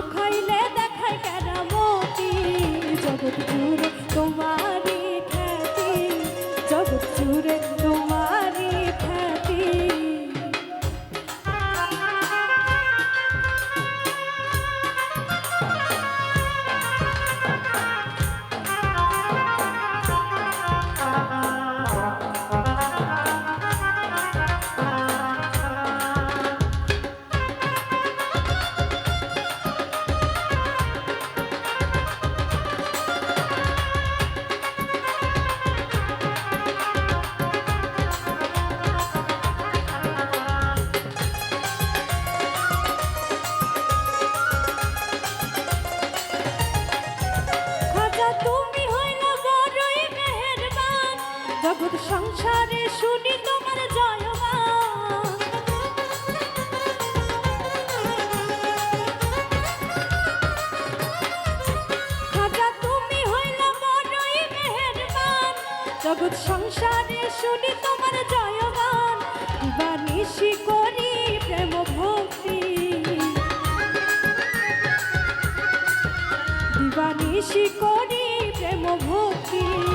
সাগর দেখায় দেখায় কেরামতি জগৎ জুড়ে জগৎ সংসারে শুনি তোমার জয়গান। দিবানিশি করি প্রেম ভক্তি। দিবানিশি করি প্রেম ভক্তি।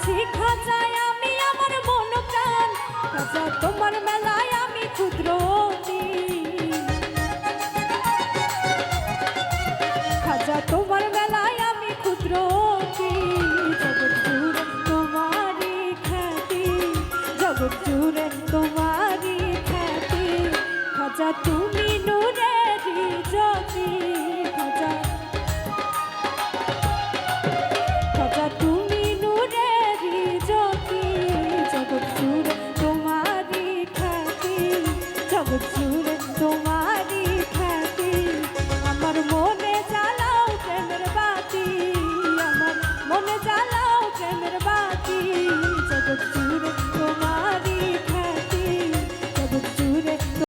চোপেছি খাজায় আমি আমার মন প্রাণ খাজা তোমার মেলায় আমি ক্ষুদ্র খাজা তোমার বেলায় আমি ক্ষুদ্র জগৎ জুড়ে তোমারই খ্যাতি, জগৎ জুড়ে তোমারই খ্যাতি। খাজা তুমি